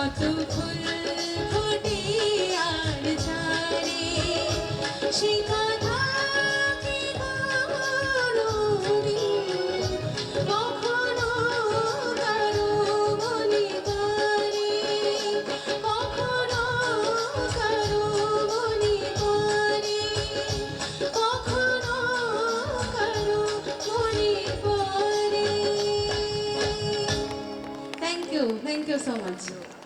কত ফুল ফুটে আর ঝাড়ে সে কথা Thank you so much.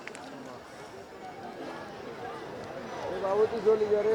বাবুতি চলি যারে